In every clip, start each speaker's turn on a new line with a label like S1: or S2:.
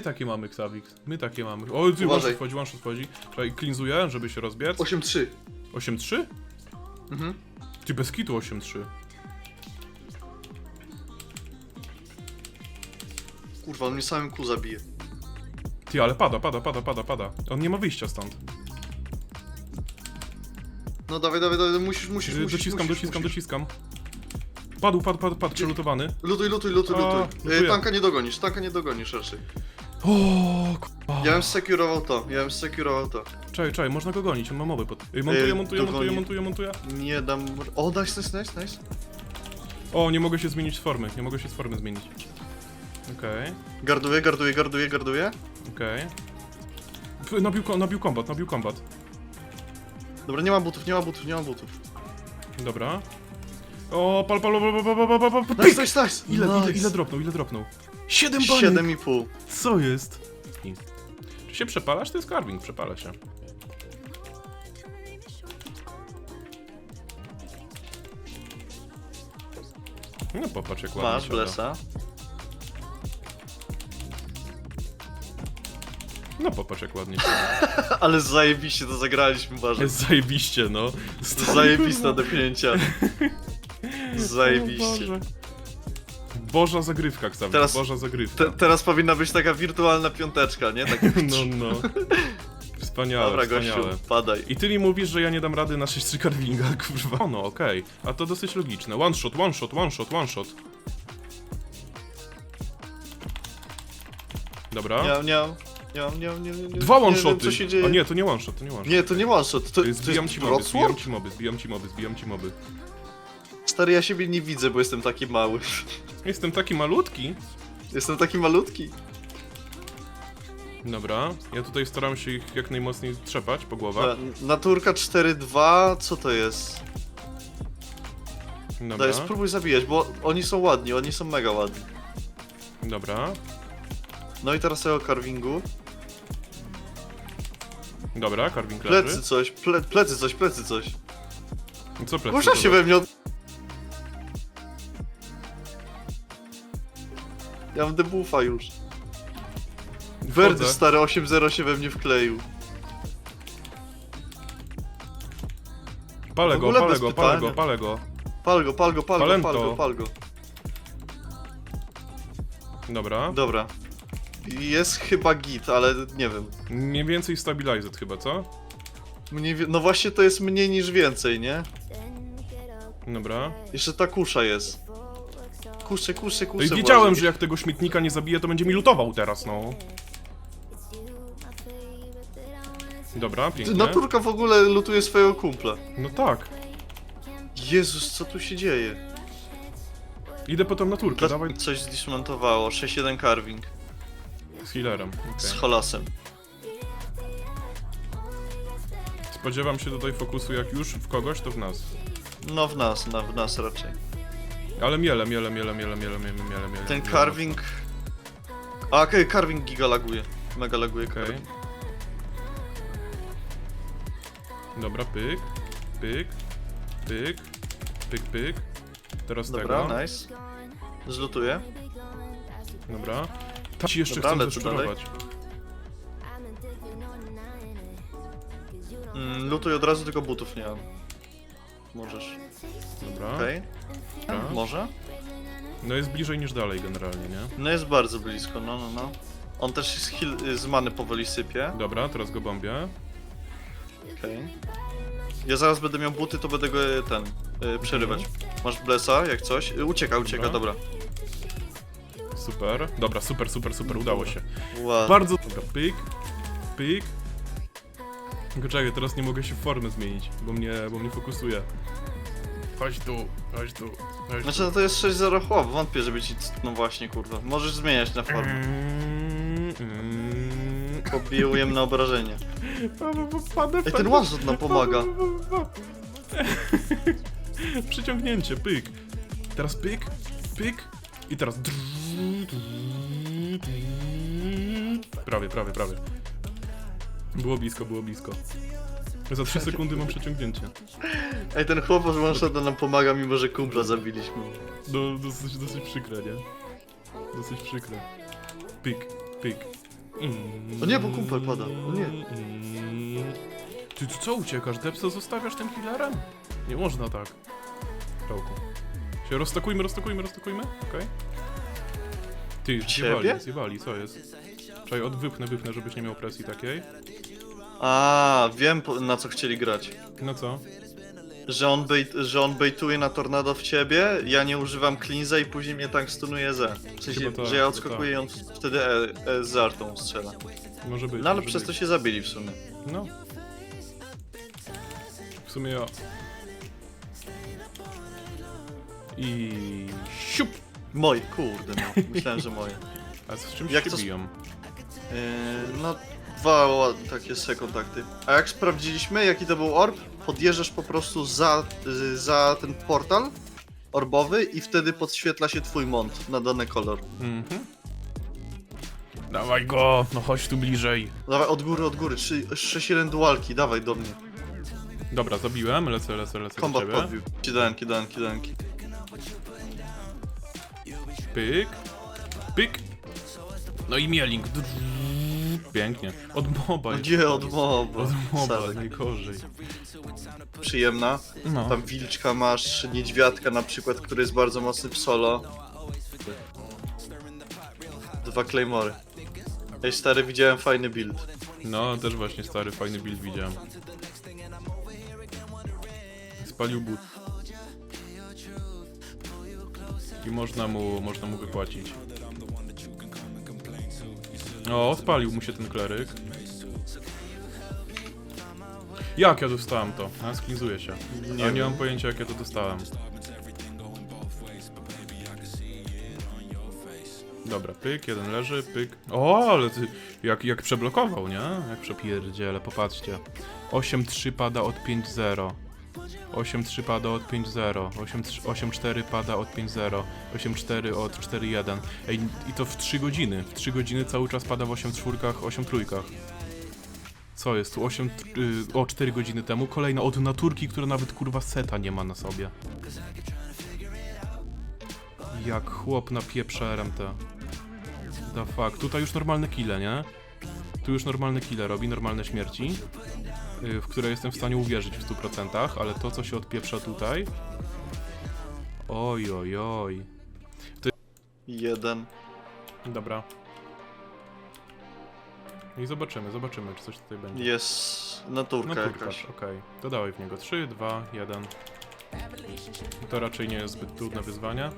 S1: My takie mamy, Xavix. My takie mamy. O, ty one
S2: Uważaj.
S1: shot wchodzi, one shot wchodzi. Czekaj, cleanzuję, żeby się rozbiec.
S2: 8-3.
S1: 8-3?
S2: Mhm.
S1: Ty bez kitu 8-3.
S2: Kurwa, on mnie samym kół zabije.
S1: Ty, ale pada, pada, pada, pada, pada. On nie ma wyjścia stąd.
S2: No dawaj, dawaj, dawaj, musisz, musisz,
S1: Yy,
S2: musisz,
S1: dociskam,
S2: musisz,
S1: dociskam,
S2: musisz.
S1: dociskam. Padł, padł, padł, padł, przelutowany.
S2: Lutuj, lutuj, lutuj,
S1: A,
S2: lutuj.
S1: lutuję.
S2: E, tanka nie dogonisz, tanka nie dogonisz raczej.
S1: O, k***a.
S2: Ja bym sekurował to, ja bym sekurował to.
S1: Czekaj, czekaj, można go gonić, on ma mowy pod... Ej, montuję,
S2: Yy,
S1: montuję, montuję,
S2: dogoni.
S1: montuję, montuję.
S2: Nie dam... O, nice, nice, nice, nice.
S1: O, nie mogę się zmienić z formy, nie mogę się z formy zmienić. Okej,
S2: Garduję, garduję, garduję, garduję.
S1: okej. P- Nabił, ko- nabił kombat, nabił kombat.
S2: Dobra, nie ma butów, nie ma butów, nie ma butów.
S1: Dobra. O, pal, pal, pal, pal, pal, pal, pal, pal,
S2: Nice, nice, nice.
S1: Ile, ile, ile dropnął, ile dropnął? 7 baniek!
S2: 7,5.
S1: Co jest? Czy się przepalasz? To jest carving, przepala się. No popatrz jak ładnie
S2: Masz,
S1: siada.
S2: blesa.
S1: No popatrz jak ładnie siada.
S2: Ale zajebiście to zagraliśmy.
S1: Jest zajebiście, no.
S2: Zajebista do pięcia. Zajebiście.
S1: Boże. Boża zagrywka, Xavier,
S2: Teraz-
S1: Boża zagrywka.
S2: Te, teraz powinna być taka wirtualna piąteczka, nie? Tak...
S1: No, no. Wspaniałe,
S2: Dobra,
S1: wspaniałe.
S2: gościu, padaj.
S1: I ty mi mówisz, że ja nie dam rady na 6 carvinga, kurwa. O no, okej. A to dosyć logiczne. One shot, one shot, one shot, one shot. Dobra.
S2: Nie, nie, nie, nie, nie, nie.
S1: Dwa one
S2: nie wiem,
S1: shoty.
S2: co się dzieje.
S1: A nie, to nie one shot, to nie one shot.
S2: Nie, to nie one shot, to,
S1: To jest zbijam ci moby, zbijam ci moby, zbijam ci moby, zbijam ci moby.
S2: Stary, ja siebie nie widzę, bo jestem taki mały.
S1: Jestem taki malutki.
S2: Jestem taki malutki.
S1: Dobra, ja tutaj staram się ich jak najmocniej trzepać po głowach.
S2: Na, naturka 4-2, co to jest?
S1: Dobra,
S2: Daj, spróbuj zabijać, bo oni są ładni, oni są mega ładni.
S1: dobra,
S2: No i teraz o carvingu.
S1: dobra, carving leży.
S2: Plecy coś, ple, plecy coś, plecy coś.
S1: Co plecy?
S2: Można się we mnie od... Ja mam debuffa już. Werdy stary 8-0 się we mnie wkleił.
S1: Palę go, palę go, palę go, palę go.
S2: Pal go, pal go, pal go, pal go, pal go.
S1: Dobra.
S2: Dobra. Jest chyba git, ale nie wiem.
S1: Mniej więcej stabilized chyba, co?
S2: Mniej, no właśnie to jest mniej niż więcej, nie?
S1: Dobra.
S2: Jeszcze ta kusza jest. Kusze,
S1: No
S2: kusze.
S1: i wiedziałem, że jak tego śmietnika nie zabiję, to będzie mi lutował teraz, no. Dobra, pięknie.
S2: Naturka w ogóle lutuje swojego kumpla.
S1: No tak.
S2: Jezus, co tu się dzieje?
S1: Idę potem na turkę,
S2: Dla...
S1: dawaj
S2: Coś zdismontowało. 6-1 carving.
S1: z healerem.
S2: Z
S1: okej.
S2: holasem.
S1: Spodziewam się tutaj fokusu jak już w kogoś, to w nas.
S2: No w nas, na, w nas raczej.
S1: Ale miele, miele, miele, miele, miele, miele, miele, miele.
S2: Ten
S1: miele
S2: carving... A, okej, carving giga laguje. Mega laguje
S1: Okej.
S2: carving.
S1: Dobra, pyk, pyk, pyk, pyk, pyk. Teraz
S2: Dobra,
S1: tego.
S2: nice. Zlutuję.
S1: Dobra. Tam ci jeszcze
S2: Dobra,
S1: chcą
S2: lecę. Mm, lutuj od razu, tylko butów nie mam. Możesz.
S1: Dobra.
S2: Okej.
S1: Dobra.
S2: Może?
S1: No jest bliżej niż dalej generalnie, nie?
S2: No jest bardzo blisko, no, no, no. On też z, heal, z many powoli sypie.
S1: Dobra, teraz go bombię.
S2: Okej. Ja zaraz będę miał buty, to będę go e, ten, e, przerywać. Masz blesa, jak coś? E, Ucieka, ucieka,
S1: Mhm. Dobra.
S2: dobra.
S1: Super. Dobra, super, super, super, udało się. Bardzo dobra. Pyk, pyk. Tylko czekaj, teraz nie mogę się w formę zmienić, bo mnie, bo mnie fokusuje. Chodź tu, chodź tu, chodź
S2: Znaczy,
S1: tu.
S2: no to jest 6-0 chłop, wątpię, żeby ci... No właśnie, kurwa. Możesz zmieniać na formę.
S1: Mm, mm.
S2: Pobiję ujemne obrażenie. Ej, ten one-shot nam pomaga.
S1: Przyciągnięcie, pyk. Teraz pyk, pyk i teraz. Prawie, prawie, prawie. Było blisko, było blisko. Za 3 sekundy mam przeciągnięcie.
S2: Ej, ten chłop od one-shota nam pomaga, mimo że kumpla zabiliśmy.
S1: No, dosyć, dosyć przykre, nie? Dosyć przykre. Pyk, pyk,
S2: O nie, bo kumpel pada. O nie.
S1: Ty tu co uciekasz? Depsa zostawiasz tym healerem? Nie można tak. Rogu. Się rozstakujmy, rozstakujmy, rozstakujmy? Okej. Ty, zjebali,
S2: ciebie?
S1: zjebali, co jest? Czekaj, od wypnę, wypnę, żebyś nie miał presji takiej.
S2: A, wiem po- na co chcieli grać.
S1: No co?
S2: Że on, bait, że on baituje na tornado w ciebie, ja nie używam cleansa i później mnie tank stunuje Z. W sensie,
S1: Chyba tak,
S2: że ja
S1: chyba
S2: odskakuję i on wtedy e, e, z artą strzela.
S1: Może być.
S2: No ale
S1: może
S2: przez
S1: być.
S2: to się zabili w sumie.
S1: No. W sumie ja. I siup!
S2: Moje, kurde no, myślałem, że moje.
S1: A z czymś
S2: Jak
S1: się
S2: to s-
S1: biją?
S2: Yy, no, dwa ła- takie sekontakty. A jak sprawdziliśmy, jaki to był orb, podjeżdżasz po prostu za, y, za ten portal orbowy i wtedy podświetla się twój mont na dany kolor.
S1: Mhm. Dawaj go, no chodź tu bliżej.
S2: Dawaj, od góry, od góry, 6-1 dualki, dawaj do mnie.
S1: Dobra, zabiłem, lecę, lecę, lecę do
S2: Kombat
S1: ciebie.
S2: podbił. Kidanki, danki, danki.
S1: Pyk. Pyk. No i mieling. Pięknie. Od moba.
S2: No gdzie od moba?
S1: Od moba, najgorzej.
S2: Przyjemna.
S1: No.
S2: Tam wilczka masz, niedźwiadka na przykład, który jest bardzo mocny w solo. Dwa claymory. Ej stary, widziałem fajny build.
S1: No, też właśnie stary, fajny build widziałem. Spalił but. I można mu, można mu wypłacić. O, spalił mu się ten kleryk. Jak ja dostałem to? A, sklizuję się.
S2: Nie
S1: Nie, mam pojęcia jak ja to dostałem. Dobra, pyk, jeden leży, pyk. O, ale ty, jak, jak przeblokował, nie? Jak przepierdziele, popatrzcie. 8-3 pada od 5-0. 8-3 pada od 5-0. 8-3 8-4 pada od 5-0. 8-4 od 4-1. Ej, i to w 3 godziny. W 3 godziny cały czas pada w 8 czwórkach, 8 trójkach. Co jest tu? 8, tr- y, o 4 godziny temu. Kolejna od naturki, która nawet kurwa seta nie ma na sobie. Jak chłop na pieprze RMT. The fuck. Tutaj już normalne kile, nie? Tu już normalne kile robi, normalne śmierci. Y, W które jestem w stanie uwierzyć w 100%, ale to co się odpieprza tutaj. Oj, oj, oj.
S2: Jeden.
S1: Dobra. I zobaczymy, zobaczymy, czy coś tutaj będzie.
S2: Jest naturka
S1: No
S2: jakaś.
S1: okej. To dawaj w niego 3, 2, 1. To raczej nie jest zbyt trudne wyzwanie.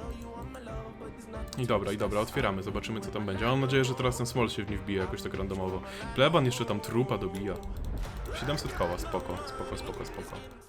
S1: I dobra, i dobra, otwieramy, zobaczymy co tam będzie. Mam nadzieję, że teraz ten small się w nie wbije jakoś tak randomowo. Pleban jeszcze tam trupa dobija. 700 koła, spoko, spoko, spoko, spoko.